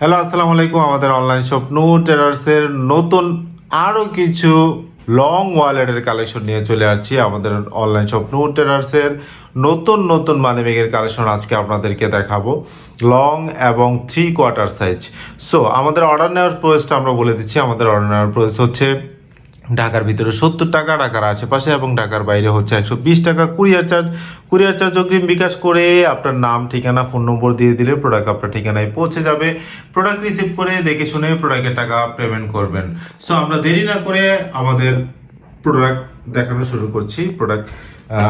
Hello আসসালামু আলাইকুম আমাদের অনলাইন শপ নো টেরার্সের নতুন আরও কিছু লং ওয়ালেটের কালেকশন নিয়ে চলে আসছি। আমাদের অনলাইন শপ নো টেরার্সের নতুন নতুন মানি কালেকশন আজকে আপনাদেরকে দেখাবো। লং এবং থ্রি কোয়ার্টার সাইজ সো আমাদের অর্ডার নেওয়ার প্রয়েসটা আমরা বলে দিচ্ছি। আমাদের অর্ডার নেওয়ার প্রসেস হচ্ছে ঢাকার ভিতরে সত্তর টাকা ঢাকার আশেপাশে এবং ঢাকার বাইরে হচ্ছে একশো বিশ টাকা। কুরিয়ার চার্জ কুরিয়ার চার্জ অগ্রিম বিকাশ করে আপনার নাম, ঠিকানা, ফোন নম্বর দিয়ে দিলে প্রোডাক্ট আপনার ঠিকানায় পৌঁছে যাবে। প্রোডাক্ট রিসিভ করে দেখে শুনে প্রোডাক্টের টাকা পেমেন্ট করবেন। সো আমরা দেরি না করে আমাদের প্রোডাক্ট দেখানো শুরু করছি। প্রোডাক্ট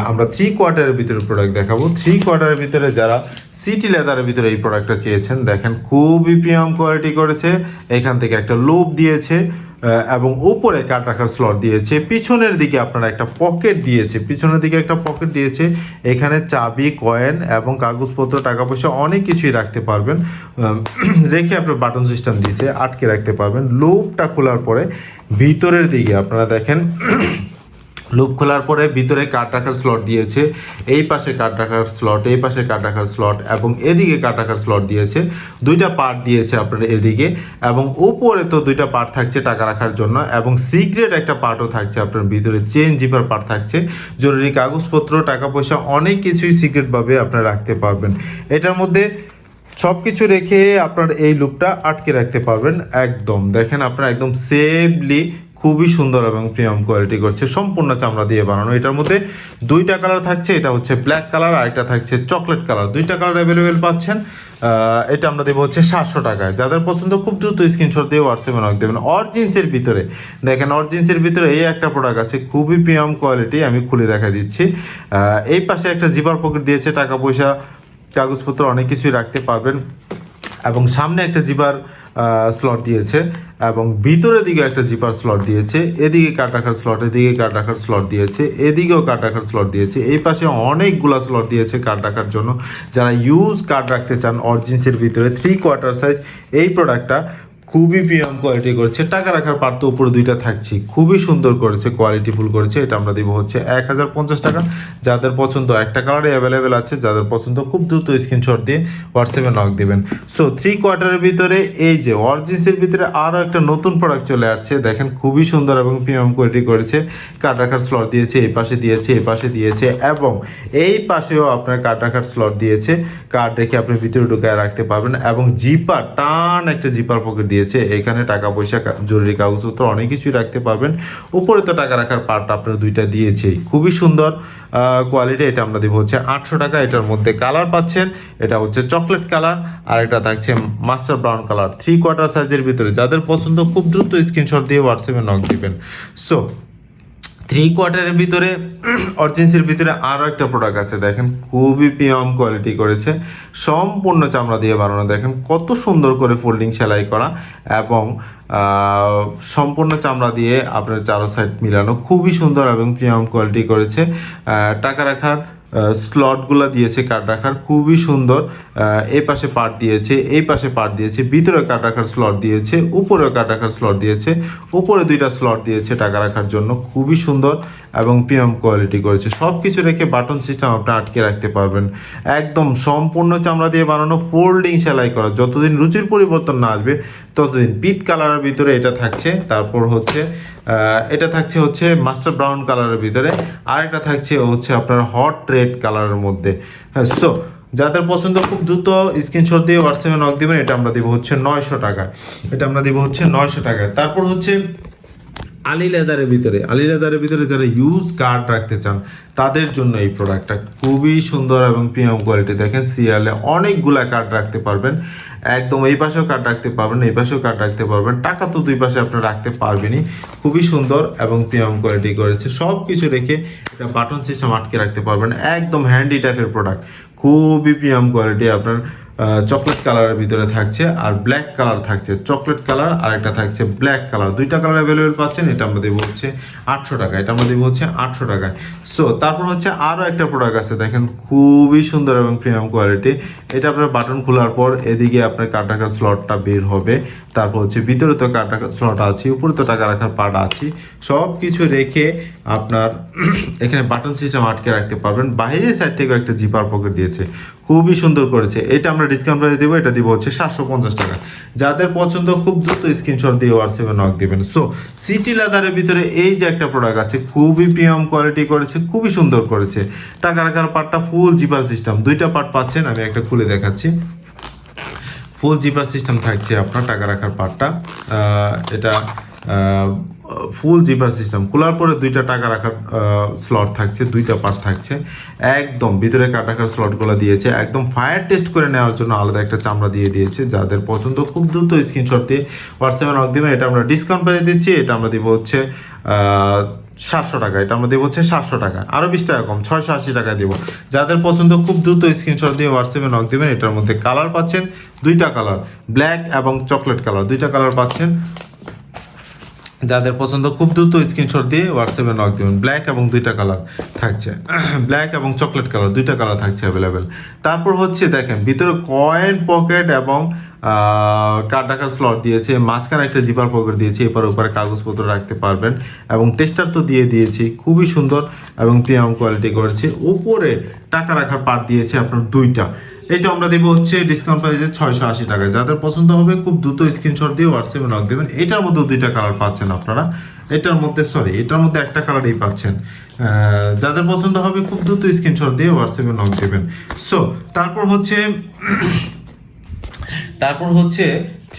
আমরা থ্রি কোয়ার্টারের ভিতরে প্রোডাক্ট দেখাবো। থ্রি কোয়ার্টারের ভিতরে যারা সিটি লেদারের ভিতরে এই প্রোডাক্টটা চেয়েছেন, দেখেন খুবই প্রিমিয়াম কোয়ালিটি করেছে, এখান থেকে একটা লোভ দিয়েছে এবং উপরে কাট রাখার স্লট দিয়েছে। পিছনের দিকে আপনারা একটা পকেট দিয়েছে, পিছনের দিকে একটা পকেট দিয়েছে। এখানে চাবি কয়েন এবং কাগজপত্র টাকা পয়সা অনেক কিছুই রাখতে পারবেন। রেখে আপনার বাটন সিস্টেম দিয়েছে, আটকে রাখতে পারবেন। লুপটা খোলার পরে ভিতরের দিকে আপনারা দেখেন লুপ খোলার পরে ভিতরে কাঠ রাখার স্লট দিয়েছে, এই পাশে কাঠ রাখার স্লট এই পাশে কাঠ রাখার স্লট এবং এদিকে কাঠ রাখার স্লট দিয়েছে। দুইটা পার্ট দিয়েছে আপনার এদিকে এবং উপরে তো দুইটা পার্ট থাকছে টাকা রাখার জন্য এবং সিক্রেট একটা পার্টও থাকছে আপনার ভিতরে চেন জিপার পার্ট থাকছে। জরুরি কাগজপত্র, টাকা পয়সা অনেক কিছুই সিক্রেটভাবে আপনারা রাখতে পারবেন। এটার মধ্যে সব কিছু রেখে আপনার এই লুপটা আটকে রাখতে পারবেন, একদম। দেখেন আপনার একদম সেফলি খুবই সুন্দর এবং প্রিমিয়াম কোয়ালিটি করছে। সম্পূর্ণ চামড়া দিয়ে বানানো। এটার মধ্যে দুইটা কালার থাকছে। এটা হচ্ছে ব্ল্যাক কালার আর একটা থাকছে চকলেট কালার দুইটা কালার অ্যাভেলেবেল পাচ্ছেন। এটা আমরা দেবো হচ্ছে সাতশো টাকায়। যাদের পছন্দ, খুব দ্রুত স্ক্রিনশট দিয়ে হোয়াটসঅ্যাপে নক দেবেন। অরজিন্সের ভিতরে, দেখেন অরজিন্সের ভিতরে এই একটা প্রোডাক্ট আছে, খুবই প্রিমিয়াম কোয়ালিটি আমি খুলে দেখা দিচ্ছি। এই পাশে একটা জিপার পকেট দিয়েছে, টাকা পয়সা, কাগজপত্র, অনেক কিছুই রাখতে পারবেন। এবং সামনে একটা জিপার স্লট দিয়েছে এবং ভিতরের দিকে একটা জিপার স্লট দিয়েছে, এদিকে কাট রাখার স্লট এদিকে কাট রাখার স্লট দিয়েছে, এদিকেও কাট রাখার স্লট দিয়েছে। এই পাশে অনেকগুলা স্লট দিয়েছে কাট রাখার জন্য। যারা ইউজ কাট রাখতে চান অরিজিন্সের ভিতরে থ্রি কোয়ার্টার সাইজ এই প্রোডাক্টটা খুবই প্রিমিয়াম কোয়ালিটি করেছে। টাকা রাখার পার তো উপরে দুইটা থাকছে। খুবই সুন্দর করেছে কোয়ালিটি ফুল করেছে। এটা আমরা দিব হচ্ছে এক হাজার পঞ্চাশ টাকা। যাদের পছন্দ, একটা কালারে অ্যাভেলেবেল আছে। যাদের পছন্দ, খুব দ্রুত স্ক্রিনশট দিয়ে হোয়াটসঅ্যাপে নক দেবেন। সো থ্রি কোয়ার্টারের ভিতরে এই যে অরিজিন্সের ভিতরে আরও একটা নতুন প্রোডাক্ট চলে আসছে। দেখেন, খুবই সুন্দর এবং প্রিমিয়াম কোয়ালিটি করেছে। কার্ড রাখার স্লট দিয়েছে, এই পাশে দিয়েছে, এই পাশে দিয়েছে এবং এই পাশেও আপনার কার্ড রাখার স্লট দিয়েছে। কার্ড রেখে আপনি ভিতরে ঢুকায় রাখতে পারবেন এবং জিপার টান একটা জিপার পকেট দিয়েছে, এখানে টাকা পয়সা জরুরি কাগজপত্র অনেক কিছুই রাখতে পারবেন। উপরে তো টাকা রাখার পার্ট আপনার দুইটা দিয়েছে খুবই সুন্দর কোয়ালিটি এটা আমরা দেবো হচ্ছে আটশো টাকা। এটার মধ্যে কালার পাচ্ছেন, এটা হচ্ছে চকলেট কালার আর এটা থাকছে master brown colour three quarter সাইজের ভিতরে। যাদের পছন্দ, খুব দ্রুত স্ক্রিনশট দিয়ে হোয়াটসঅ্যাপে নক দিবেন। সো থ্রি কোয়ার্টারের ভিতরে অর্জেন্সির ভিতরে আরও একটা প্রোডাক্ট আছে, দেখেন খুবই প্রিয়ম কোয়ালিটি করেছে। সম্পূর্ণ চামড়া দিয়ে বানানো, দেখেন কত সুন্দর করে ফোল্ডিং সেলাই করা এবং সম্পূর্ণ চামড়া দিয়ে আপনার চারো সাইড মিলানো, খুবই সুন্দর এবং প্রিয়ম কোয়ালিটি করেছে। টাকা রাখার স্লটগুলো দিয়েছে কাঠ রাখার খুবই সুন্দর এই পাশে পার্ট দিয়েছে, এই পাশে পার্ট দিয়েছে, ভিতরে কাঠ রাখার স্লট দিয়েছে উপরে কাঠ রাখার স্লট দিয়েছে, উপরে দুইটা স্লট দিয়েছে টাকা রাখার জন্য। খুবই সুন্দর। এবং প্রিমিয়াম কোয়ালিটি করেছে। সব কিছু রেখে বাটন সিস্টেম আপনি আটকে রাখতে পারবেন। একদম সম্পূর্ণ চামড়া দিয়ে বানানো ফোল্ডিং সেলাই করা। যতদিন রুচির পরিবর্তন না আসবে, ততদিন পিত কালারের ভিতরে এটা থাকছে। তারপর হচ্ছে এটা থাকছে হচ্ছে মাস্টার ব্রাউন কালারের ভিতরে। আর এটা থাকছে হচ্ছে আপনার হট রেড কালারের মধ্যে। হ্যাঁ সো যাদের পছন্দ খুব দ্রুত স্ক্রিনশট দিয়ে হোয়াটসঅ্যাপে নক দেবেন, এটা আমরা দিব হচ্ছে নয়শো টাকা। এটা আমরা দিব হচ্ছে নয়শো টাকায় তারপর হচ্ছে আলি লেদারের ভিতরে, আলি লেদারের ভিতরে যারা ইউজ কার্ড রাখতে চান, তাদের জন্য এই প্রোডাক্টটা খুবই সুন্দর এবং প্রিমিয়াম কোয়ালিটি দেখেন সিরিয়ালে অনেকগুলা কার্ড রাখতে পারবেন। একদম এই পাশেও কার্ড রাখতে পারবেন, এই পাশেও কার্ড রাখতে পারবেন। টাকা তো দুই পাশে আপনি রাখতে পারবেনই। খুবই সুন্দর এবং প্রিমিয়াম কোয়ালিটি করেছে। সব কিছু রেখে এটা বাটন সিস্টেম আটকে রাখতে পারবেন। একদম হ্যান্ডি টাইপের প্রোডাক্ট খুবই প্রিমিয়াম কোয়ালিটি আপনার। চকলেট কালারের ভিতরে থাকছে আর ব্ল্যাক কালার থাকছে। চকলেট কালার আর একটা থাকছে ব্ল্যাক কালার দুইটা কালার অ্যাভেলেবেল পাচ্ছেন, এটা আমরা দেবো হচ্ছে আটশো টাকা। এটা আমরা দেবো হচ্ছে আটশো টাকায়। সো তারপর হচ্ছে আরও একটা প্রোডাক্ট আছে, দেখেন খুবই সুন্দর এবং প্রিমিয়াম কোয়ালিটি এটা আপনার বাটন খোলার পর এদিকে আপনার কাট রাখার স্লটটা বের হবে। তারপর হচ্ছে ভিতরে তো কাট রাখার স্লট আছে, উপরে তো টাকা রাখার পার্ট আছে। সব কিছু রেখে আপনার এখানে বাটন সিস্টেম আটকে রাখতে পারবেন। বাইরের সাইড থেকেও একটা জিপার পকেট দিয়েছে। খুবই সুন্দর করেছে। এটা আমরা ডিসকাউন্ট প্রাইসে দিব, এটা দিব হচ্ছে সাতশো পঞ্চাশ টাকা। যাদের পছন্দ, খুব দ্রুত স্ক্রিনশট দিয়ে হোয়াটসঅ্যাপে নক দিবেন। সো সিটি লেদারের ভিতরে এই যে একটা প্রোডাক্ট আছে, খুবই প্রিমিয়াম কোয়ালিটি করেছে, খুবই সুন্দর করেছে। টাকা রাখার পার্টটা ফুল জিপার সিস্টেম দুইটা পার্ট পাচ্ছেন, আমি একটা খুলে দেখাচ্ছি। ফুল জিপার সিস্টেম থাকছে আপনার, টাকা রাখার পার্টটা এটা ফুল জিপার সিস্টেম খোলার পরে দুইটা টাকা রাখার স্লট থাকছে, দুইটা পার্ট থাকছে। একদম ভিতরে কাটা রাখার স্লটগুলো দিয়েছে। একদম ফায়ার টেস্ট করে নেওয়ার জন্য আলাদা একটা চামড়া দিয়ে দিয়েছে। যাদের পছন্দ, খুব দ্রুত স্ক্রিনশট দিয়ে হোয়াটসঅ্যাপে নক দিবেন। এটা আমরা ডিসকাউন্ট পেয়ে দিচ্ছি। এটা আমরা দিব হচ্ছে সাতশো টাকা। এটা আমরা দেবো হচ্ছে সাতশো টাকা। আরও বিশ টাকা কম, ছয়শো আশি টাকা দেবো। যাদের পছন্দ, খুব দ্রুত স্ক্রিনশট দিয়ে হোয়াটসঅ্যাপে নক দেবেন। এটার মধ্যে কালার পাচ্ছেন দুইটা কালার ব্ল্যাক এবং চকলেট কালার দুইটা কালার পাচ্ছেন যাদের পছন্দ, খুব দ্রুত স্ক্রিনশট দিয়ে হোয়াটসঅ্যাপে নক দেবেন। ব্ল্যাক এবং দুইটা কালার থাকছে। ব্ল্যাক এবং চকলেট কালার দুইটা কালার থাকছে অ্যাভেলেবেল তারপর হচ্ছে দেখেন, ভিতরে কয়েন পকেট এবং কার টাকার স্লট দিয়েছে? মাঝখানে একটা জিপার পকেট দিয়েছে এপার উপরে কাগজপত্র রাখতে পারবেন এবং টেস্টার তো দিয়ে দিয়েছি, খুবই সুন্দর এবং প্রিমিয়াম কোয়ালিটি করেছে। উপরে টাকা রাখার পার্ট দিয়েছে আপনার দুইটা। এটা আমরা দেবো হচ্ছে ডিসকাউন্ট প্রাইসে ছয়শো আশি টাকায় যাদের পছন্দ হবে, খুব দ্রুত স্ক্রিনশট দিয়ে হোয়াটসঅ্যাপে নক দেবেন। এটার মধ্যে দুইটা কালার পাচ্ছেন আপনারা। এটার মধ্যে সরি এটার মধ্যে একটা কালারই পাচ্ছেন। যাদের পছন্দ হবে, খুব দ্রুত স্ক্রিনশট দিয়ে হোয়াটসঅ্যাপে নক দেবেন। সো তারপর হচ্ছে তারপর হচ্ছে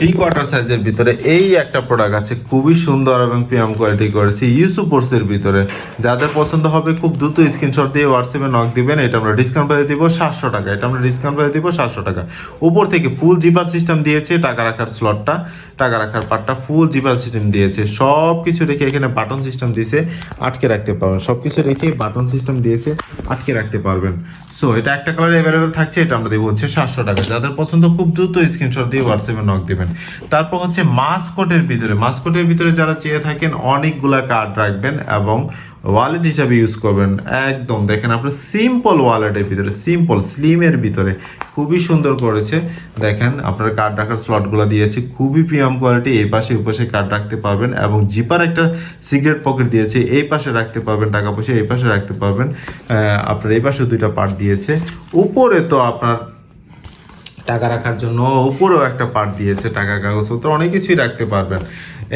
থ্রি কোয়ার্টার সাইজের ভিতরে এই একটা প্রোডাক্ট আছে, খুবই সুন্দর এবং প্রিমিয়াম কোয়ালিটি করেছে ইউসুপোর্সের ভিতরে। যাদের পছন্দ হবে খুব দ্রুত স্ক্রিনশট দিয়ে হোয়াটসঅ্যাপে নক দিবেন, এটা আমরা ডিসকাউন্ট প্রাইস দিব সাতশো টাকা, এটা আমরা ডিসকাউন্ট প্রাইস দিব সাতশো টাকা। উপর থেকে ফুল জিপার সিস্টেম দিয়েছে, টাকা রাখার স্লটটা টাকা রাখার পার্টটা ফুল জিপার সিস্টেম দিয়েছে। সব কিছু রেখে এখানে বাটন সিস্টেম দিয়েছে, আটকে রাখতে পারবেন। সব কিছু রেখে বাটন সিস্টেম দিয়েছে, আটকে রাখতে পারবেন। সো এটা একটা কালার অ্যাভেলেবেল থাকছে, এটা আমরা দেবো হচ্ছে সাতশো টাকা। যাদের পছন্দ, খুব দ্রুত স্ক্রিনশট দিয়ে হোয়াটসঅ্যাপে নক দেবেন। তারপর হচ্ছে মাসকোটের ভিতরে। মাসকোটের ভিতরে যারা চেয়ে থাকেন, অনেকগুলা কার্ড রাখবেন এবং ওয়ালেট হিসাবে ইউজ করবেন। একদম, দেখেন আপনার সিম্পল ওয়ালেটের ভিতরে সিম্পল স্লিমের ভিতরে। খুবই সুন্দর করেছে। দেখেন, আপনার কার্ড রাখার স্লটগুলো দিয়েছে। খুবই প্রিমিয়াম কোয়ালিটি এই পাশে, ওই পাশে কার্ড রাখতে পারবেন এবং জিপার একটা সিগারেট পকেট দিয়েছে। এই পাশে রাখতে পারবেন টাকা পয়সা, এই পাশে রাখতে পারবেন। আপনার এই পাশে দুইটা পার্ট দিয়েছে। উপরে তো আপনার টাকা রাখার জন্য উপরেও একটা পার্ট দিয়েছে টাকা কাগজপত্র, অনেক কিছুই রাখতে পারবেন।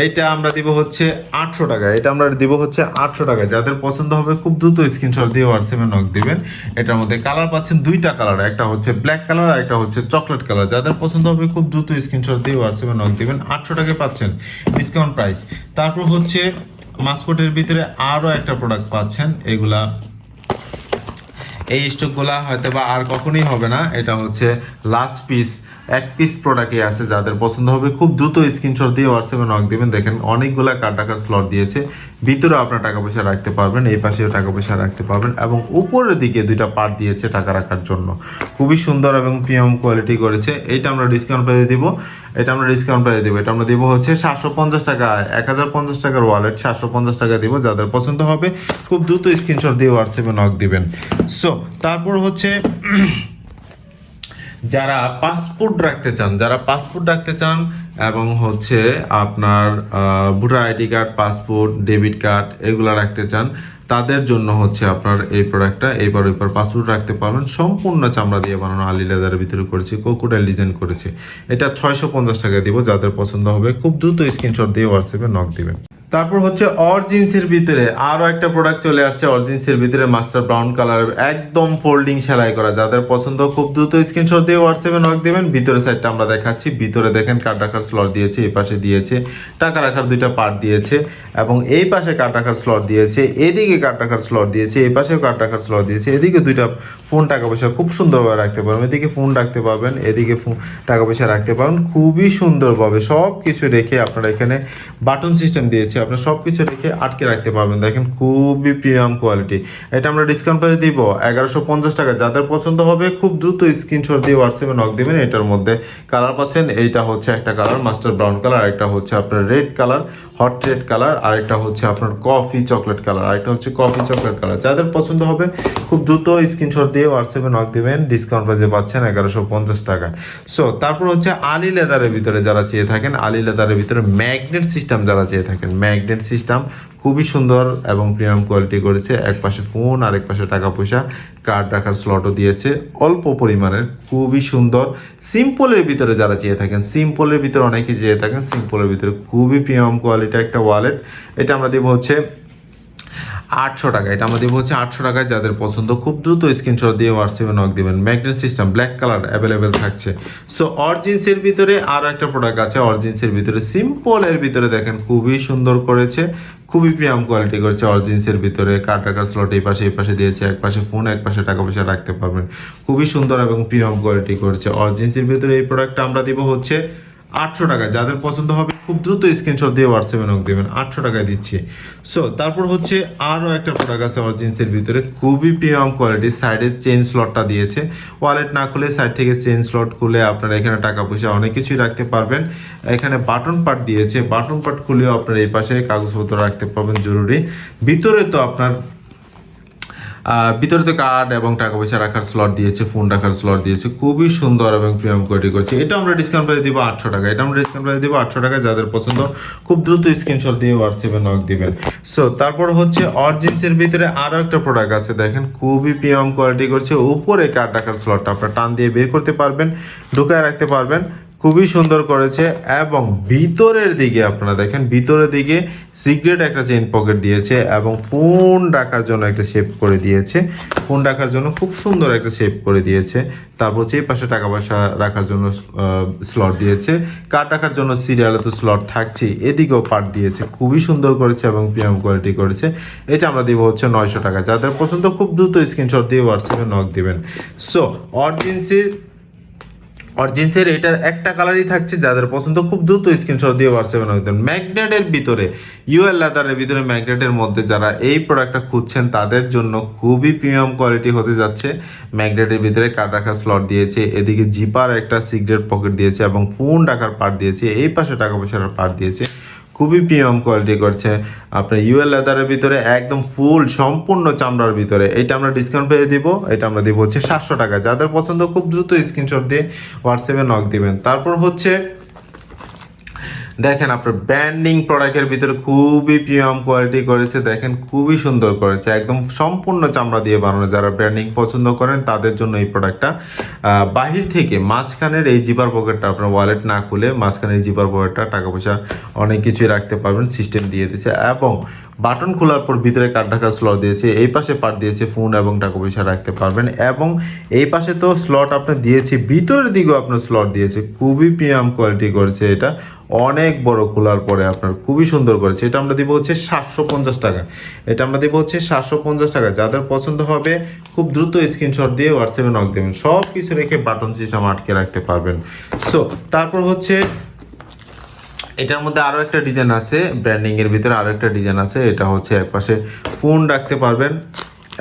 এইটা আমরা দিব হচ্ছে আটশো টাকা, এটা আমরা দিব হচ্ছে আটশো টাকা। যাদের পছন্দ হবে খুব দ্রুত স্ক্রিনশট দিয়ে হোয়াটসঅ্যাপে নক দিবেন। এটার মধ্যে কালার পাচ্ছেন দুইটা কালার একটা হচ্ছে ব্ল্যাক কালার আর একটা হচ্ছে চকলেট কালার যাদের পছন্দ হবে খুব দ্রুত স্ক্রিনশট দিয়ে হোয়াটসঅ্যাপে নক দিবেন। আটশো টাকায় পাচ্ছেন ডিসকাউন্ট প্রাইস তারপর হচ্ছে মাস্কটের ভিতরে আরও একটা প্রোডাক্ট পাচ্ছেন, এগুলা এই স্টকগুলা হয়তো বা আর কখনোই হবে না। এটা হচ্ছে লাস্ট পিস এক পিস প্রোডাক্টই আছে, যাদের পছন্দ হবে, খুব দ্রুত স্ক্রিনশট দিয়ে হোয়াটসঅ্যাপে নক দেবেন। দেখেন, অনেকগুলা কার টাকার স্লট দিয়েছে। ভিতরে আপনার টাকা পয়সা রাখতে পারবেন, এই পাশেও টাকা পয়সা রাখতে পারবেন এবং উপরের দিকে দুইটা পার্ট দিয়েছে টাকা রাখার জন্য। খুবই সুন্দর এবং প্রিমিয়াম কোয়ালিটি করেছে। এইটা আমরা ডিসকাউন্ট প্রাইসে দিব। এটা আমরা ডিসকাউন্ট প্রাইসে দিব। এটা আমরা দিব হচ্ছে সাতশো পঞ্চাশ টাকা। এক হাজার পঞ্চাশ টাকার ওয়ালেট সাতশো পঞ্চাশ টাকা দিব। যাদের পছন্দ হবে, খুব দ্রুত স্ক্রিনশট দিয়ে হোয়াটসঅ্যাপে নক দিবেন। সো তারপর হচ্ছে যারা পাসপোর্ট রাখতে চান, যারা পাসপোর্ট রাখতে চান এবং হচ্ছে আপনার voter ID card passport debit card এগুলো রাখতে চান, তাদের জন্য হচ্ছে আপনার এই প্রোডাক্টটা এইবার ওইবার পাসপোর্ট রাখতে পারবেন। সম্পূর্ণ চামড়া দিয়ে বানানো আলি লেদারের ভিতরে করেছি কোকুডাইল ডিজাইন করেছি। এটা ছয়শো পঞ্চাশ টাকা দিব, যাদের পছন্দ হবে, খুব দ্রুত স্ক্রিনশট দিয়ে হোয়াটসঅ্যাপে নক দিবেন। তারপর হচ্ছে অরজিন্সের ভিতরে আরও একটা প্রোডাক্ট চলে আসছে। অরজিন্সের ভিতরে মাস্টার ব্রাউন কালার একদম ফোল্ডিং সেলাই করা। যাদের পছন্দ খুব দ্রুত স্ক্রিনশট দিয়ে হোয়াটসঅ্যাপে নক দেবেন। ভিতরে সাইডটা আমরা দেখাচ্ছি। ভিতরে দেখেন কার্ড রাখার স্লট দিয়েছে, এই পাশে দিয়েছে। টাকা রাখার দুইটা পার্ট দিয়েছে এবং এই পাশে কার্ড রাখার স্লট দিয়েছে। এদিকে কার্ড রাখার স্লট দিয়েছে, এই পাশেও কার্ড রাখার স্লট দিয়েছে। এদিকে দুইটা ফোন টাকা পয়সা খুব সুন্দরভাবে রাখতে পারবেন। এদিকে ফোন রাখতে পারবেন, এদিকে টাকা পয়সা রাখতে পারবেন। খুবই সুন্দরভাবে সব কিছু রেখে আপনারা এখানে বাটন সিস্টেম দিয়েছে। আপনারা সব কিছু রেখে আটকে রাখতে পারবেন। দেখেন খুবই প্রিমিয়াম কোয়ালিটি এটা আমরা ডিসকাউন্ট প্রাইস দিব এগারোশো পঞ্চাশ টাকা। যাদের পছন্দ হবে, খুব দ্রুত স্ক্রিনশট দিয়ে হোয়াটসঅ্যাপে নক দিবেন। এটার মধ্যে কালার পাচ্ছেন। এইটা হচ্ছে একটা কালার মাস্টার ব্রাউন কালার একটা হচ্ছে আপনার red colour hot red colour আর একটা হচ্ছে আপনার কফি চকলেট কালার আরেকটা হচ্ছে কফি চকলেট কালার যাদের পছন্দ হবে, খুব দ্রুত স্ক্রিনশট দিয়ে হোয়াটসঅ্যাপে নক দেবেন। ডিসকাউন্ট প্রাইসে পাচ্ছেন এগারোশো পঞ্চাশ টাকা। সো তারপর হচ্ছে আলি লেদারের ভিতরে যারা চেয়ে থাকেন, আলি লেদারের ভিতরে ম্যাগনেট সিস্টেম যারা চেয়ে থাকেন ম্যাগনেট সিস্টেম খুবই সুন্দর এবং প্রিমিয়াম কোয়ালিটি করেছে। এক পাশে ফোন আর এক পাশে টাকা পয়সা। কার্ড রাখার স্লটও দিয়েছে। অল্প পরিমাণের, খুবই সুন্দর। সিম্পলের ভিতরে যারা চেয়ে থাকেন সিম্পলের ভিতরে অনেকে চেয়ে থাকেন। সিম্পলের ভিতরে খুবই প্রিমিয়াম কোয়ালিটি একটা ওয়ালেট এটা আমরা দেবো হচ্ছে আটশো টাকা। এটা আমাদের হচ্ছে আটশো টাকায় যাদের পছন্দ। খুব দ্রুত স্ক্রিনশট দিয়ে হোয়াটসঅ্যাপে নক দিবেন। Magnet system black colour available থাকছে। সো অরজিন্সের ভিতরে আরও একটা প্রোডাক্ট আছে। অরজিন্সের ভিতরে সিম্পলের ভিতরে দেখেন, খুবই সুন্দর করেছে। খুবই প্রিয়াম কোয়ালিটি করেছে অরজিন্সের ভিতরে। কার টাকার স্লট এই পাশে এই পাশে দিয়েছে। এক পাশে ফোন এক পাশে টাকা পয়সা রাখতে পারবেন। খুবই সুন্দর এবং প্রিয়াম কোয়ালিটি করেছে। অরজিন্সের ভিতরে এই প্রোডাক্টটা আমরা দিব হচ্ছে আটশো টাকা। যাদের পছন্দ হবে খুব দ্রুত স্ক্রিনশট দিয়ে হোয়াটসঅ্যাপে নক দেবেন। আটশো টাকায় দিচ্ছি। সো তারপর হচ্ছে আরও একটা প্রোডাক্ট আছে আমার জিন্সের ভিতরে। খুবই প্রিমিয়াম কোয়ালিটি সাইডে চেন স্লটটা দিয়েছে। ওয়ালেট না খুলে সাইড থেকে চেন স্লট খুলে আপনারা এখানে টাকা পয়সা অনেক কিছুই রাখতে পারবেন। এখানে বাটন পার্ট দিয়েছে। বাটন পার্ট খুলেও আপনারা এই পাশে কাগজপত্র রাখতে পারবেন, জরুরি। ভিতরে তো আপনার আহ, ভিতরে তো কার্ড এবং টাকা পয়সা রাখার স্লট দিয়েছে ফোন রাখার স্লট দিয়েছে খুবই সুন্দর এবং প্রিমিয়াম কোয়ালিটি করেছে। এটা আমরা ডিসকাউন্ট প্রাইস দিব আটশো টাকা। এটা আমরা ডিসকাউন্ট প্রাইস দিব আটশো টাকা। যাদের পছন্দ খুব দ্রুত স্ক্রিনশট দিয়ে হোয়াটসঅ্যাপে নক দিবেন। সো তারপর হচ্ছে অরজিন্সের ভিতরে আরও একটা প্রোডাক্ট আছে। দেখেন খুবই প্রিমিয়াম কোয়ালিটি করছে। উপরে কার্ড রাখার স্লটটা আপনার টান দিয়ে বের করতে পারবেন ঢুকায় রাখতে পারবেন। খুবই সুন্দর করেছে এবং ভিতরের দিকে আপনারা দেখেন, ভিতরের দিকে সিক্রেট একটা চেন পকেট দিয়েছে এবং ফোন রাখার জন্য একটা শেপ করে দিয়েছে। ফোন রাখার জন্য খুব সুন্দর একটা শেপ করে দিয়েছে। তারপর এই পাশে টাকা পয়সা রাখার জন্য স্লট দিয়েছে। কার্ড রাখার জন্য সিরিয়ালে তো স্লট থাকছে, এদিকেও পার্ট দিয়েছে। খুবই সুন্দর করেছে এবং প্রিমিয়াম কোয়ালিটি করেছে। এটা আমরা দিব হচ্ছে নয়শো টাকা। যাদের পছন্দ, খুব দ্রুত স্ক্রিনশট দিয়ে হোয়াটসঅ্যাপে নক দেবেন। সো অরজিন্সির অরজিন্সের এটার একটা কালারই থাকছে যাদের পছন্দ, খুব দ্রুত স্ক্রিনশট দিয়ে হোয়াটসঅ্যাপে নক দেন ম্যাগনেটের ভিতরে ইউএল লেদারের ভিতরে ম্যাগনেটের মধ্যে যারা এই প্রোডাক্টটা খুঁজছেন, তাদের জন্য খুবই প্রিমিয়াম কোয়ালিটি হতে যাচ্ছে। ম্যাগনেটের ভিতরে কাট রাখার স্লট দিয়েছে, এদিকে জিপার একটা সিগারেট পকেট দিয়েছে এবং ফোন রাখার পার্ট দিয়েছে, এই পাশে টাকা পয়সার পার্ট দিয়েছে। খুবই প্রিমিয়াম কোয়ালিটি করছে। আপনার ইউএল লেদারের ভিতরে একদম ফুল সম্পূর্ণ চামড়ার ভিতরে। এটা আমরা ডিসকাউন্ট পেয়ে দিব, এটা আমরা দিব হচ্ছে সাতশো টাকা। যাদের পছন্দ, খুব দ্রুত স্ক্রিনশট দিয়ে হোয়াটসঅ্যাপে নক দিবেন। তারপর হচ্ছে দেখেন আপনার ব্র্যান্ডিং প্রোডাক্টের ভিতরে খুবই প্রিমিয়াম কোয়ালিটি করেছে, দেখেন খুবই সুন্দর করেছে, একদম সম্পূর্ণ চামড়া দিয়ে বানানো। যারা ব্র্যান্ডিং পছন্দ করেন, তাদের জন্য এই প্রোডাক্টটা বাহির থেকে মাঝখানের এই জিপার পকেটটা আপনার ওয়ালেট না খুলে মাঝখানের জিপার পকেটটা টাকা পয়সা অনেক কিছুই রাখতে পারবেন সিস্টেম দিয়ে দিছে এবং বাটন খোলার পর ভিতরে কার্ড ঢাকার স্লট দিয়েছে, এই পাশে পার্ট দিয়েছে ফোন এবং টাকা পয়সা রাখতে পারবেন এবং এই পাশে তো স্লট আপনার দিয়েছে, ভিতরের দিকেও আপনার স্লট দিয়েছে, খুবই প্রিমিয়াম কোয়ালিটি করেছে এটা। অনেক বড় খোলার পরে আপনার খুবই সুন্দর করেছে। এটা আমরা দিব হচ্ছে সাতশো পঞ্চাশ টাকা। এটা আমরা দিব হচ্ছে সাতশো পঞ্চাশ টাকা। যাদের পছন্দ হবে, খুব দ্রুত স্ক্রিনশট দিয়ে হোয়াটসঅ্যাপে নক দেবেন। সব কিছু রেখে বাটন সিস্টেম আটকে রাখতে পারবেন। সো তারপর হচ্ছে এটার মধ্যে আরও একটা ডিজাইন আছে ব্র্যান্ডিংয়ের ভিতরে আরও একটা ডিজাইন আছে, এটা হচ্ছে একপাশে ফোন রাখতে পারবেন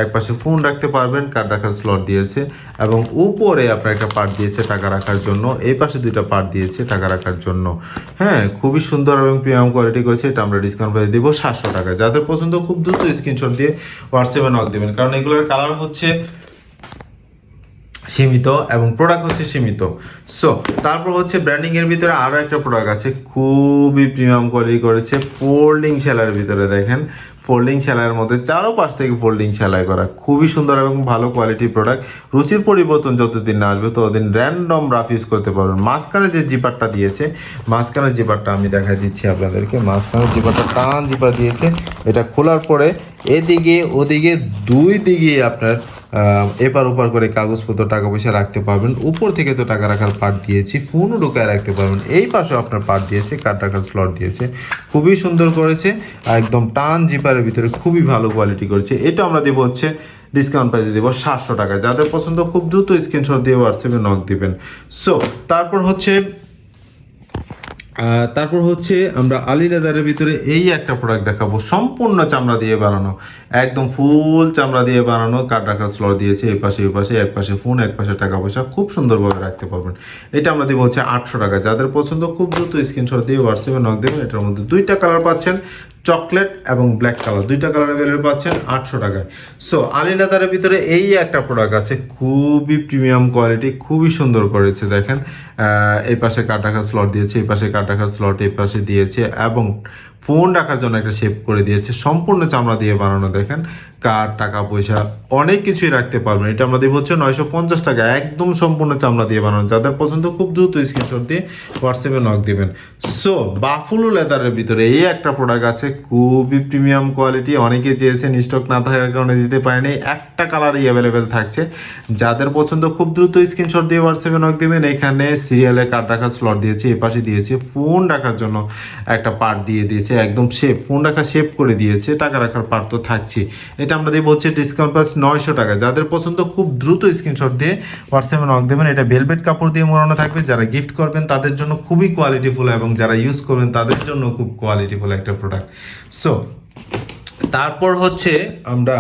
একপাশে ফোন রাখতে পারবেন কার্ড রাখার স্লট দিয়েছে, এবং উপরে আপনার একটা পার্ট দিয়েছে টাকা রাখার জন্য, এই পাশে দুইটা পার্ট দিয়েছে টাকা রাখার জন্য। হ্যাঁ খুবই সুন্দর এবং প্রিমিয়াম কোয়ালিটি করেছে, এটা আমরা ডিসকাউন্ট প্রাইস দেবো সাতশো টাকা। যাদের পছন্দ, খুব দ্রুত স্ক্রিনশট দিয়ে হোয়াটসঅ্যাপে নক দেবেন, কারণ এগুলোর কালার হচ্ছে সীমিত এবং প্রোডাক্ট হচ্ছে সীমিত। সো তারপর হচ্ছে ব্র্যান্ডিং এর ভিতরে আরও একটা প্রোডাক্ট আছে, খুবই প্রিমিয়াম কোয়ালিটি করেছে ফোল্ডিং সেলার ভিতরে দেখেন। ফোল্ডিং সেলাইয়ের মধ্যে চারো পাশ থেকে ফোল্ডিং সেলাই করা। খুবই সুন্দর এবং ভালো কোয়ালিটির প্রোডাক্ট রুচির পরিবর্তন যতদিন না আসবে, ততদিন র্যান্ডম রাফ ইউজ করতে পারবেন। মাঝখানে যে জিপারটা দিয়েছে, মাঝখানে জিপারটা আমি দেখাই দিচ্ছি আপনাদেরকে। মাঝখানে জিপারটা টান জিপার দিয়েছে। এটা খোলার পরে এদিকে, ওদিকে, দুই দিকে আপনার এপার ওপার করে কাগজপত্র টাকা পয়সা রাখতে পারবেন। উপর থেকে তো টাকা রাখার পার্ট দিয়েছি ফোনও ঢুকায় রাখতে পারবেন। এই পাশেও আপনার পার্ট দিয়েছে কার্ড রাখার স্লট দিয়েছে। খুবই সুন্দর করেছে, একদম টান জিপারের ভিতরে খুবই ভালো কোয়ালিটি করেছে। এটা আমরা দেবো হচ্ছে ডিসকাউন্ট প্রাইসে দেবো সাতশো টাকা। যাদের পছন্দ খুব দ্রুত স্ক্রিনশট দিয়ে হোয়াটসঅ্যাপে নক দিবেন। সো তারপর হচ্ছে তারপর হচ্ছে আমরা আলি লেদারের ভিতরে এই একটা প্রোডাক্ট দেখাবো। সম্পূর্ণ চামড়া দিয়ে বানানো। একদম ফুল চামড়া দিয়ে বানানো। কার্ড রাখার স্লট দিয়েছে এই পাশে এই পাশে, এক পাশে ফোন এক পাশে টাকা পয়সা। খুব সুন্দরভাবে রাখতে পারবেন। এটা আমরা দেবো হচ্ছে আটশো টাকা। যাদের পছন্দ খুব দ্রুত স্ক্রিনশট দিয়ে হোয়াটসঅ্যাপে নক দেবেন। এটার মধ্যে দুইটা কালার পাচ্ছেন। চকলেট এবং ব্ল্যাক কালার। দুইটা কালার অ্যাভেলেবল পাচ্ছেন আটশো টাকায়। সো আলি লাদারের ভিতরে এই একটা প্রোডাক্ট আছে, খুবই প্রিমিয়াম কোয়ালিটি খুবই সুন্দর করেছে, দেখেন। এই পাশে কাটাখা স্লট দিয়েছে, এই পাশে কাটাখা স্লট এই পাশে দিয়েছে, এবং ফোন রাখার জন্য একটা শেপ করে দিয়েছে। সম্পূর্ণ চামড়া দিয়ে বানানো, দেখেন। কার টাকা, পয়সা, অনেক কিছুই রাখতে পারবেন। এটা আমরা দিব হচ্ছে নয়শো পঞ্চাশ টাকা। একদম সম্পূর্ণ চামড়া দিয়ে বানানো। যাদের পছন্দ, খুব দ্রুত স্ক্রিনশট দিয়ে হোয়াটসঅ্যাপে নক দিবেন। সো বাফুলো লেদারের ভিতরে এই একটা প্রোডাক্ট আছে, খুবই প্রিমিয়াম কোয়ালিটি অনেকে চেয়েছেন স্টক না থাকার কারণে দিতে পারেনি। একটা কালারই অ্যাভেলেবেল থাকছে। যাদের পছন্দ, খুব দ্রুত স্ক্রিনশট দিয়ে হোয়াটসঅ্যাপে নক দিবেন। এখানে সিরিয়ালে কার্ড রাখার স্লট দিয়েছে এ পাশে দিয়েছে ফোন রাখার জন্য একটা পার্ট দিয়ে দিয়েছে। একদম শেপ ফোন রাখা শেপ করে দিয়েছে, টাকা রাখার পার্ট তো থাকছে এটা আমরা দেবো হচ্ছে ডিসকাউন্ট প্রাইস নয়শো টাকা। যাদের পছন্দ খুব দ্রুত স্ক্রিনশট দিয়ে হোয়াটসঅ্যাপে নক দেবেন, এটা ভেলভেট কাপড় দিয়ে মোড়ানো থাকবে। যারা গিফট করবেন, তাদের জন্য খুবই কোয়ালিটিফুল এবং যারা ইউজ করবেন, তাদের জন্য খুব কোয়ালিটিফুল একটা প্রোডাক্ট সো তারপর হচ্ছে আমরা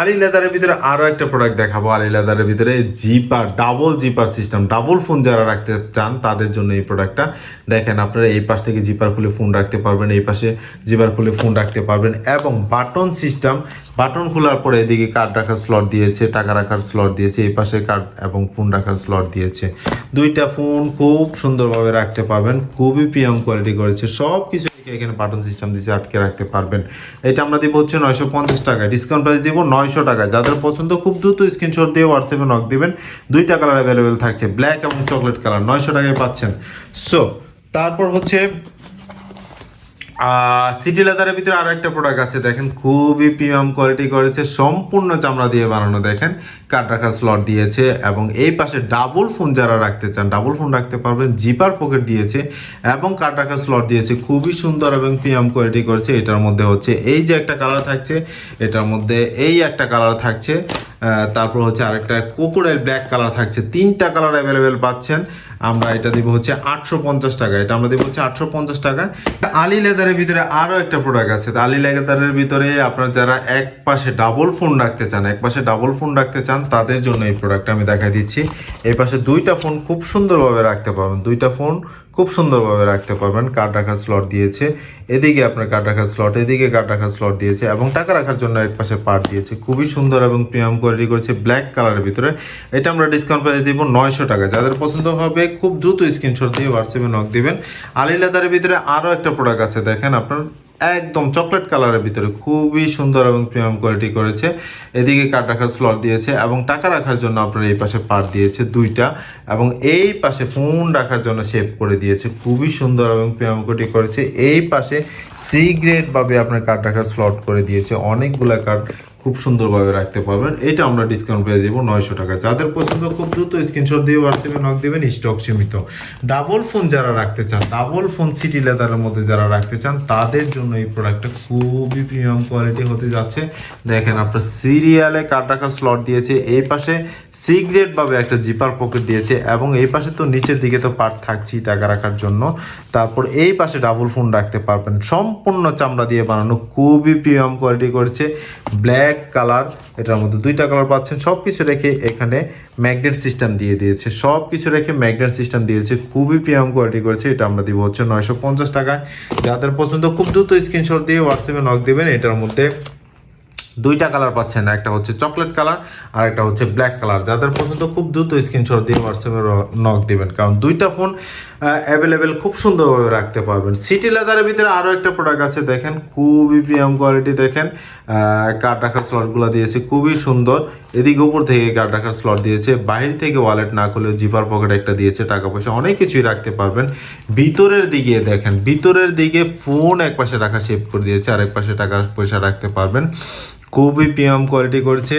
আলি লেদারের ভিতরে আরও একটা প্রোডাক্ট দেখাবো। আলি লেদারের ভিতরে zipper double zipper system double phone যারা রাখতে চান, তাদের জন্য এই প্রোডাক্টটা দেখেন আপনারা এই পাশ থেকে জিপার খুলে ফোন রাখতে পারবেন, এই পাশে জিপার খুলে ফোন রাখতে পারবেন এবং বাটন সিস্টেম বাটন খোলার পরে এদিকে কার্ড রাখার স্লট দিয়েছে, টাকা রাখার স্লট দিয়েছে, এই পাশে কার্ড এবং ফোন রাখার স্লট দিয়েছে। দুইটা ফোন খুব সুন্দরভাবে রাখতে পারবেন, খুবই প্রিয়াম কোয়ালিটি করেছে সব কিছু এখানে বাটন সিস্টেম দিয়েছে আটকে রাখতে পারবেন। এটা আমরা দিব হচ্ছে নয়শো পঞ্চাশ টাকা ডিসকাউন্ট প্রাইস দিব নয়শো টাকায়। যাদের পছন্দ, খুব দ্রুত স্ক্রিনশট দিয়ে হোয়াটসঅ্যাপে নক দিবেন। দুইটা কালার অ্যাভেলেবেল থাকছে ব্ল্যাক এবং চকলেট কালার নয়শো টাকায় পাচ্ছেন। সো তারপর হচ্ছে সিটি লেদারের ভিতরে আরও একটা প্রোডাক্ট আছে, দেখেন, খুবই প্রিমিয়াম কোয়ালিটি করেছে, সম্পূর্ণ চামড়া দিয়ে বানানো, দেখেন, কাঠ রাখার স্লট দিয়েছে, এবং এই পাশে ডাবল ফোন যারা রাখতে চান ডাবল ফোন রাখতে পারবেন জিপার পকেট দিয়েছে, এবং কাঠ রাখার স্লট দিয়েছে, খুবই সুন্দর এবং প্রিমিয়াম কোয়ালিটি করেছে, এটার মধ্যে হচ্ছে এই যে একটা কালার থাকছে, এটার মধ্যে এই একটা কালার থাকছে তারপর হচ্ছে আরেকটা কোকোডাইল ব্ল্যাক কালার থাকছে, তিনটা কালার অ্যাভেলেবেল পাচ্ছেন আমরা এটা দিব হচ্ছে আটশো পঞ্চাশ টাকা, এটা আমরা দিব হচ্ছে আটশো পঞ্চাশ টাকা। আলি লেদারের ভিতরে আরও একটা প্রোডাক্ট আছে। আলি লেদারের ভিতরে আপনার যারা এক পাশে ডাবল ফোন রাখতে চান, এক পাশে ডাবল ফোন রাখতে চান, তাদের জন্য এই প্রোডাক্টটা আমি দেখাই দিচ্ছি। এই পাশে দুইটা ফোন খুব সুন্দরভাবে রাখতে পারবেন। দুইটা ফোন খুব সুন্দরভাবে রাখতে পারবেন। কার্ড রাখার স্লট দিয়েছে। এদিকে আপনার কার্ড রাখার স্লট এদিকে কার্ড রাখার স্লট দিয়েছে এবং টাকা রাখার জন্য এক পাশে পার্ট দিয়েছে। খুবই সুন্দর এবং প্রিমিয়াম কোয়ালিটি করেছে ব্ল্যাক কালারের ভিতরে। এটা আমরা ডিসকাউন্ট প্রাইস দিব নয়শো টাকা। যাদের পছন্দ হবে, খুব দ্রুত স্ক্রিনশট দিয়ে হোয়াটসঅ্যাপে নক দেবেন। আলি লেদারের ভিতরে আরও একটা প্রোডাক্ট আছে, দেখেন আপনার। একদম চকলেট কালারের ভিতরে খুবই সুন্দর এবং প্রিমিয়াম কোয়ালিটি করেছে। এদিকে কার্ড রাখার স্লট দিয়েছে এবং টাকা রাখার জন্য আপনার এই পাশে পার দিয়েছে দুইটা এবং এই পাশে ফোন রাখার জন্য শেপ করে দিয়েছে। খুবই সুন্দর এবং প্রিমিয়াম কোয়ালিটি করেছে। এই পাশে সি আপনার কার্ড রাখার স্লট করে দিয়েছে। অনেকগুলা কার্ড খুব সুন্দরভাবে রাখতে পারবেন। এটা আমরা ডিসকাউন্ট পেয়ে দেবো নয়শো টাকা। যাদের পছন্দ, খুব দ্রুত স্ক্রিনশট দিয়ে হোয়াটসঅ্যাপে নক দেবেন স্টক সীমিত। ডাবল ফোন যারা রাখতে চান ডাবল ফোন সিটি লেদারের মধ্যে যারা রাখতে চান, তাদের জন্য এই প্রোডাক্টটা খুবই প্রিমিয়াম কোয়ালিটি হতে যাচ্ছে। দেখেন, আপনার সিরিয়ালে কার্ড রাখার স্লট দিয়েছে, এই পাশে সিগ্রেটভাবে একটা জিপার পকেট দিয়েছে, এবং এই পাশে তো নিচের দিকে তো পার্ট থাকছেই টাকা রাখার জন্য। তারপর এই পাশে ডাবল ফোন রাখতে পারবেন। সম্পূর্ণ চামড়া দিয়ে বানানো খুবই প্রিমিয়াম কোয়ালিটি করেছে। ব্ল্যাক কালার, এটার মধ্যে দুইটা কালার পাচ্ছেন। সব কিছু রেখে এখানে ম্যাগনেট সিস্টেম দিয়ে দিয়েছে। সব কিছু রেখে ম্যাগনেট সিস্টেম দিয়েছে। খুবই প্রিমিয়াম কোয়ালিটি করেছে। এটা আমরা দিব হচ্ছে নয়শো পঞ্চাশ টাকায়। যাদের পছন্দ, খুব দ্রুত স্ক্রিনশট দিয়ে হোয়াটসঅ্যাপে নক দেবেন। এটার মধ্যে দুইটা কালার পাচ্ছেন, একটা হচ্ছে চকলেট কালার আর একটা হচ্ছে ব্ল্যাক কালার যাদের পছন্দ, খুব দ্রুত স্ক্রিনশট দিয়ে হোয়াটসঅ্যাপে নক দিবেন। কারণ দুইটা ফোন অ্যাভেলেবেল খুব সুন্দরভাবে রাখতে পারবেন। সিটি লেদারের ভিতরে আরও একটা প্রোডাক্ট আছে, দেখেন, খুবই প্রিমিয়াম কোয়ালিটি দেখেন। কার্ড রাখার স্লটগুলো দিয়েছে, খুবই সুন্দর। এদিকে উপর থেকে কার্ড রাখার স্লট দিয়েছে বাইরে থেকে ওয়ালেট না খুলে জিপার পকেট একটা দিয়েছে, টাকা পয়সা অনেক কিছুই রাখতে পারবেন। ভিতরের দিকে দেখেন, ভিতরের দিকে ফোন এক পাশে রাখা সেভ করে দিয়েছে আর এক পাশে টাকা পয়সা রাখতে পারবেন। খুবই প্রিমিয়াম কোয়ালিটি করছে।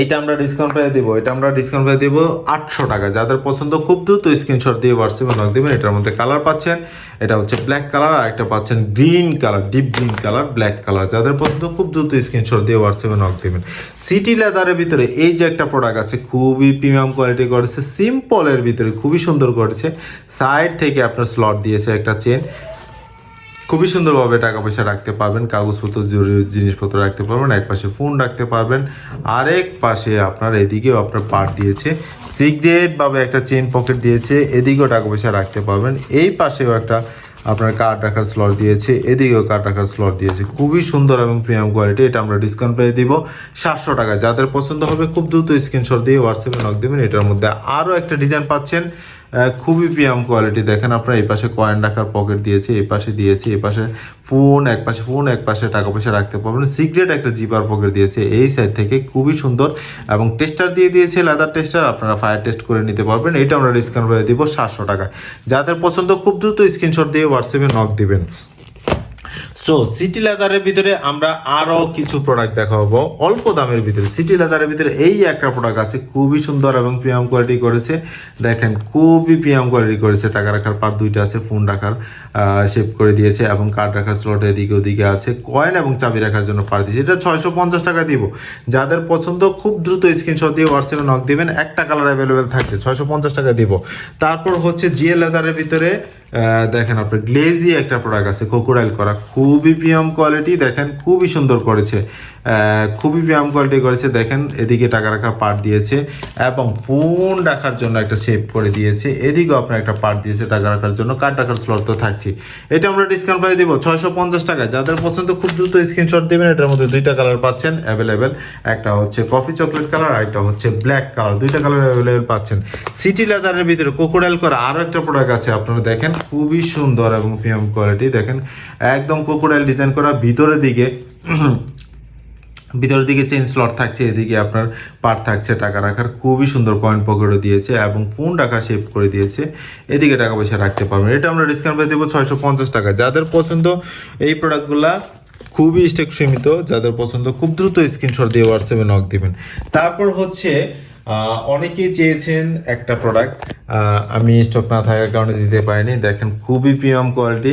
এইটা আমরা ডিসকাউন্ট পেয়ে দেবো, এটা আমরা ডিসকাউন্ট পেয়ে দেবো আটশো টাকা। যাদের পছন্দ খুব দ্রুত স্ক্রিনশট দিয়ে হোয়াটসঅ্যাপে নক দেবেন, এটার মধ্যে কালার পাচ্ছেন। এটা হচ্ছে ব্ল্যাক কালার আর একটা পাচ্ছেন green colour deep green colour black colour যাদের পছন্দ খুব দ্রুত স্ক্রিনশট দিয়ে হোয়াটসঅ্যাপে নক দেবেন। সিটি লেদারের ভিতরে এই যে একটা প্রোডাক্ট আছে, খুবই প্রিমিয়াম কোয়ালিটি করেছে। সিম্পলের ভিতরে খুবই সুন্দর করেছে। সাইড থেকে আপনার স্লট দিয়েছে একটা চেন খুবই সুন্দরভাবে টাকা পয়সা রাখতে পারবেন, কাগজপত্র, জরুরি জিনিসপত্র রাখতে পারবেন, এক পাশে ফোন রাখতে পারবেন, আরেক পাশে আপনার এদিকেও আপনার পার্ট দিয়েছে সিগারেট ভাবে একটা চেন পকেট দিয়েছে, এদিকেও টাকা পয়সা রাখতে পারবেন, এই পাশেও একটা আপনার কার্ড রাখার স্লট দিয়েছে, এদিকেও কার্ড রাখার স্লট দিয়েছে, খুবই সুন্দর এবং প্রিমিয়াম কোয়ালিটি এটা আমরা ডিসকাউন্ট পেয়ে দিব, সাতশো টাকা, যাদের পছন্দ হবে খুব দ্রুত স্ক্রিনশট দিয়ে হোয়াটসঅ্যাপে নক দেবেন, এটার মধ্যে আরও একটা ডিজাইন পাচ্ছেন খুবই প্রিয়াম কোয়ালিটি। দেখেন আপনার, এই পাশে কয়েন রাখার পকেট দিয়েছে, এই পাশে দিয়েছে, এই পাশে ফোন এক পাশে ফোন এক পাশে টাকা পয়সা রাখতে পারবেন। সিক্রেট একটা জিপার পকেট দিয়েছে, এই সাইড থেকে খুবই সুন্দর এবং টেস্টার দিয়ে দিয়েছে লেদার টেস্টার আপনারা ফায়ার টেস্ট করে নিতে পারবেন। এটা আমরা ডিসকাউন্ট করে দিব সাতশো টাকা যাদের পছন্দ, খুব দ্রুত স্ক্রিনশট দিয়ে হোয়াটসঅ্যাপে নক দিবেন। সো সিটি লেদারের ভিতরে আমরা আরও কিছু প্রোডাক্ট দেখাবো। অল্প দামের ভিতরে। সিটি লেদারের ভিতরে এই একটা প্রোডাক্ট আছে, খুবই সুন্দর এবং প্রিমিয়াম কোয়ালিটি করেছে। দেখেন, খুবই প্রিমিয়াম কোয়ালিটি করেছে। টাকা রাখার পার দুইটা আছে ফোন রাখার শেপ করে দিয়েছে এবং কার্ড রাখার স্লট এদিকে ওদিকে আছে। কয়েন এবং চাবি রাখার জন্য পার দিয়েছে। এটা ছয়শো পঞ্চাশ টাকা দিব। যাদের পছন্দ, খুব দ্রুত স্ক্রিনশট দিয়ে হোয়াটসঅ্যাপে নক দিবেন। একটা কালার অ্যাভেলেবেল থাকছে, ছয়শো পঞ্চাশ টাকা দিব। তারপর হচ্ছে জিএল লেদারের ভিতরে দেখেন আপনার গ্লেজি একটা প্রোডাক্ট আছে কোকোডাইল করা, খুবই প্রিমিয়াম কোয়ালিটি দেখেন খুবই সুন্দর করেছে। খুবই প্রিমিয়াম কোয়ালিটি করেছে। দেখেন, এদিকে টাকা রাখার পার্ট দিয়েছে এবং ফোন রাখার জন্য একটা শেপ করে দিয়েছে। এদিকেও আপনার একটা পার্ট দিয়েছে টাকা রাখার জন্য। কার্ড রাখার স্লট তো থাকছে। এটা আমরা ডিসকাউন্ট প্রাইস দিব ছয়শো পঞ্চাশ টাকায়। যাদের পছন্দ, খুব দ্রুত স্ক্রিনশট দেবেন। এটার মধ্যে দুইটা কালার পাচ্ছেন অ্যাভেলেবেল একটা হচ্ছে কফি চকলেট কালার আর একটা হচ্ছে ব্ল্যাক কালার দুইটা কালার অ্যাভেলেবেল পাচ্ছেন। সিটি লেদারের ভিতরে কোকোডাইল করা আরও একটা প্রোডাক্ট আছে। আপনারা দেখেন, খুবই সুন্দর এবং প্রিমিয়াম কোয়ালিটি দেখেন, একদম কোকোডাইল ডিজাইন করা। ভিতরের দিকে ভিতরের দিকে চেন স্লট থাকছে, এদিকে আপনার পার থাকছে টাকা রাখার। খুবই সুন্দর কয়েন পকেটও দিয়েছে এবং ফোন রাখার শেপ করে দিয়েছে। এদিকে টাকা পয়সা রাখতে পারবেন। এটা আমরা ডিসকাউন্ট পেয়ে দেবো ছয়শো পঞ্চাশ টাকা। যাদের পছন্দ এই প্রোডাক্টগুলা খুবই স্টেক সীমিত। যাদের পছন্দ, খুব দ্রুত স্ক্রিনশট দিয়ে হোয়াটসঅ্যাপে নক দেবেন। তারপর হচ্ছে অনেকেই চেয়েছেন একটা প্রোডাক্ট আমি স্টক না থাকার কারণে দিতে পারিনি। দেখেন, খুবই প্রিমিয়াম কোয়ালিটি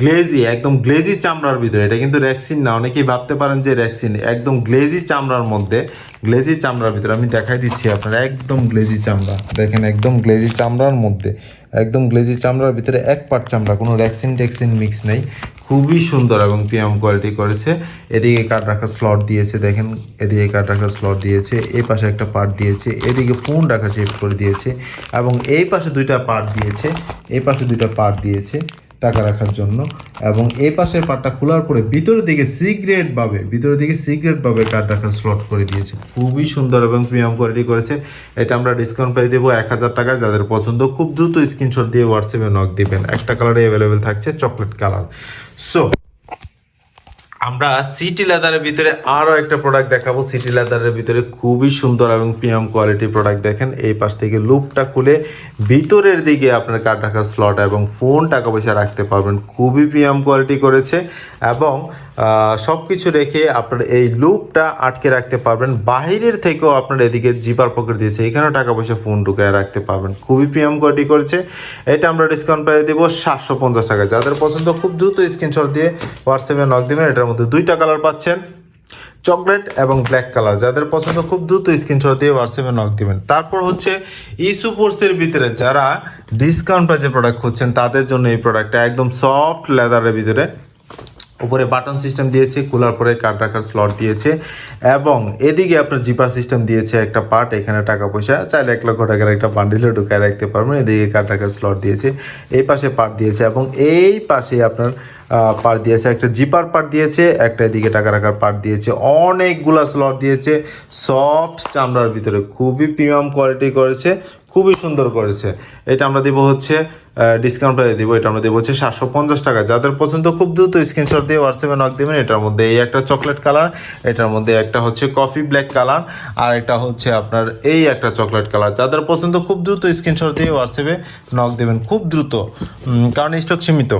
গ্লেজি একদম গ্লেজি চামড়ার ভিতরে। এটা কিন্তু র্যাক্সিন না। অনেকেই ভাবতে পারেন যে র্যাক্সিন একদম গ্লেজি চামড়ার মধ্যে গ্লেজি চামড়ার ভিতরে। আমি দেখাই দিচ্ছি আপনারা, একদম গ্লেজি চামড়া। দেখেন, একদম গ্লেজি চামড়ার মধ্যে। একদম গ্লেজি চামড়ার ভিতরে এক পার্ট চামড়া, কোনো র্যাক্সিন ট্যাক্সিন মিক্স নেই। খুবই সুন্দর এবং প্রিয়াম কোয়ালিটি করেছে। এদিকে কাঠ রাখার স্লট দিয়েছে, দেখেন, এদিকে কাঠ রাখার স্লট দিয়েছে, এই পাশে একটা পার্ট দিয়েছে, এদিকে ফোন রাখা শেপ করে দিয়েছে এবং এই পাশে দুইটা পার্ট দিয়েছে, এই পাশে দুইটা পার্ট দিয়েছে। টাকা রাখার জন্য এবং এই পাশের পাটটা খোলার পরে ভিতরের দিকে সিগ্রেট ভাবে ভিতরের দিকে সিগ্রেট ভাবে কার্ড রাখার স্লট করে দিয়েছে। খুবই সুন্দর এবং প্রিমিয়াম কোয়ালিটি করেছে। এটা আমরা ডিসকাউন্ট পেয়ে দেবো এক হাজার টাকায়। যাদের পছন্দ, খুব দ্রুত স্ক্রিনশট দিয়ে হোয়াটসঅ্যাপে নক দিবেন। একটা কালারে অ্যাভেলেবেল থাকছে চকলেট কালার সো আমরা সিটি লেদারের ভিতরে আরও একটা প্রোডাক্ট দেখাবো। সিটি লেদারের ভিতরে খুবই সুন্দর এবং প্রিমিয়াম কোয়ালিটি প্রোডাক্ট দেখেন। এই পাশ থেকে লুপটা খুলে ভিতরের দিকে আপনার কার্ড রাখার স্লট এবং ফোন টাকা পয়সা রাখতে পারবেন। খুবই প্রিমিয়াম কোয়ালিটি করেছে এবং সব কিছু রেখে আপনার এই লুপটা আটকে রাখতে পারবেন। বাহিরের থেকেও আপনার এদিকে জিপার পকেট দিয়েছে। এখানেও টাকা পয়সা ফোন ঢুকায় রাখতে পারবেন। খুবই প্রিমিয়াম কোয়ালিটি করেছে। এটা আমরা ডিসকাউন্ট পেয়ে দেবো সাতশো পঞ্চাশ টাকা। যাদের পছন্দ, খুব দ্রুত স্ক্রিনশট দিয়ে হোয়াটসঅ্যাপে নক দেবেন। এটার মধ্যে দুইটা কালার পাচ্ছেন। চকলেট এবং ব্ল্যাক কালার। যাদের পছন্দ খুব দ্রুত স্ক্রিনশট দিয়ে হোয়াটসঅ্যাপে নক দিবেন। তারপর হচ্ছে ইস্যু ফোর্সের ভিতরে যারা ডিসকাউন্ট প্রাইসে প্রোডাক্ট খুঁজছেন, তাদের জন্য এই প্রোডাক্টটা একদম সফট লেদারের ভিতরে উপরে বাটন সিস্টেম দিয়েছে, খোলার পরে কার্ড রাখার স্লট দিয়েছে এবং এদিকে আপনার জিপার সিস্টেম দিয়েছে একটা পার্ট এখানে টাকা পয়সা। চাইলে এক লক্ষ টাকার একটা বান্ডিলে ঢুকায় রাখতে পারবেন, এদিকে কার্ড রাখার স্লট দিয়েছে। এই পাশে পার্ট দিয়েছে এবং এই পাশে আপনার পার্ট দিয়েছে একটা জিপার পার্ট দিয়েছে, একটা এদিকে টাকা রাখার পার্ট দিয়েছে। অনেকগুলা স্লট দিয়েছে সফট চামড়ার ভিতরে। খুবই প্রিমিয়াম কোয়ালিটি করেছে। খুবই সুন্দর করেছে। এটা আমরা দিব হচ্ছে ডিসকাউন্ট প্রাইসে দিব, এটা আমরা দিব হচ্ছে সাতশো পঞ্চাশ টাকা। যাদের পছন্দ, খুব দ্রুত স্ক্রিনশট দিয়ে হোয়াটসঅ্যাপে নক দেবেন এটার মধ্যে এই একটা চকলেট কালার এটার মধ্যে একটা হচ্ছে কফি ব্ল্যাক কালার আর একটা হচ্ছে আপনার এই একটা চকলেট কালার যাদের পছন্দ, খুব দ্রুত স্ক্রিনশট দিয়ে হোয়াটসঅ্যাপে নক দেবেন, খুব দ্রুত। কারণ স্টক সীমিত।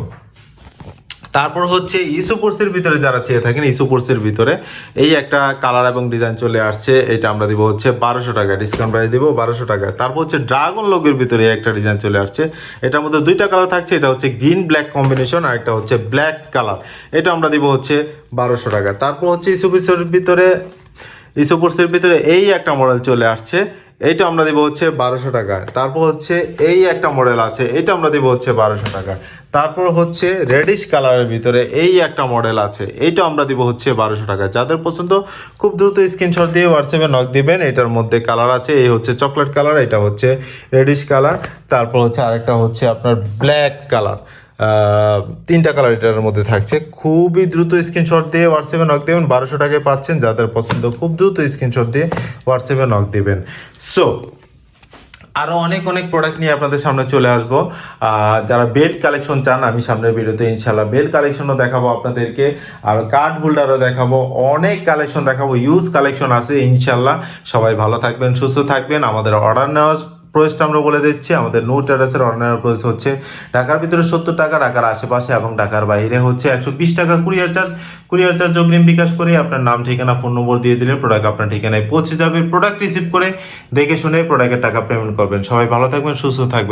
তারপর হচ্ছে ইসোপোর্সের ভিতরে যারা চেয়ে থাকেন ইসোপোর্সের ভিতরে, এই একটা কালার এবং ডিজাইন চলে আসছে, এটা আমরা দিব হচ্ছে বারোশো টাকা ডিসকাউন্ট প্রাইস দিব বারোশো টাকা। তারপর হচ্ছে ড্রাগন লোগের ভিতরে একটা ডিজাইন চলে আসছে, এটার মধ্যে দুইটা কালার থাকছে, এটা হচ্ছে গ্রিন ব্ল্যাক কম্বিনেশন আর একটা হচ্ছে ব্ল্যাক কালার এটা আমরা দিব হচ্ছে বারোশো টাকা। তারপর হচ্ছে ইসোপোর্সের ভিতরে ইসোপোর্সের ভিতরে এই একটা মডেল চলে আসছে, এইটা আমরা দিব হচ্ছে বারোশো টাকা। তারপর হচ্ছে এই একটা মডেল আছে, এটা আমরা দিব হচ্ছে বারোশো টাকা। তারপর হচ্ছে রেডিশ কালারের ভিতরে এই একটা মডেল আছে। এইটা আমরা দিব হচ্ছে বারোশো টাকা যাদের পছন্দ, খুব দ্রুত স্ক্রিনশট দিয়ে হোয়াটসঅ্যাপে নক দিবেন। এটার মধ্যে কালার আছে, এই হচ্ছে চকলেট কালার এটা হচ্ছে রেডিশ কালার তারপর হচ্ছে আরেকটা হচ্ছে আপনার ব্ল্যাক কালার তিনটা কালার এটার মধ্যে থাকছে। খুবই দ্রুত স্ক্রিনশট দিয়ে হোয়াটসঅ্যাপে নক দেবেন। বারোশো টাকায় পাচ্ছেন। যাদের পছন্দ, খুব দ্রুত স্ক্রিনশট দিয়ে হোয়াটসঅ্যাপে নক দেবেন। সো আরও অনেক অনেক প্রোডাক্ট নিয়ে আপনাদের সামনে চলে আসব। যারা বেল্ট কালেকশন চান, আমি সামনের ভিডিওতে ইনশাল্লাহ বেল্ট কালেকশনও দেখাবো আপনাদেরকে। আর কার্ড হোল্ডারও দেখাবো। অনেক কালেকশন দেখাবো। ইউজ কালেকশন আছে ইনশাল্লাহ সবাই ভালো থাকবেন, সুস্থ থাকবেন। আমাদের অর্ডার নেওয়ার প্রয়েসটা আমরা বলে দিচ্ছি। আমাদের নোট অ্যাড্রেসের অনলাইন প্রয়েস হচ্ছে ঢাকার ভিতরে সত্তর টাকা, ঢাকার আশেপাশে এবং ঢাকার বাইরে হচ্ছে একশো বিশ টাকা কুরিয়ার চার্জ। কুরিয়ার চার্জ অগ্রিম বিকাশ করে আপনার নাম, ঠিকানা, ফোন নম্বর দিয়ে দিলে প্রোডাক্ট আপনার ঠিকানায় পৌঁছে যাবে। প্রোডাক্ট রিসিভ করে দেখে শুনে প্রোডাক্টের টাকা পেমেন্ট করবেন। সবাই ভালো থাকবেন, সুস্থ থাকবেন।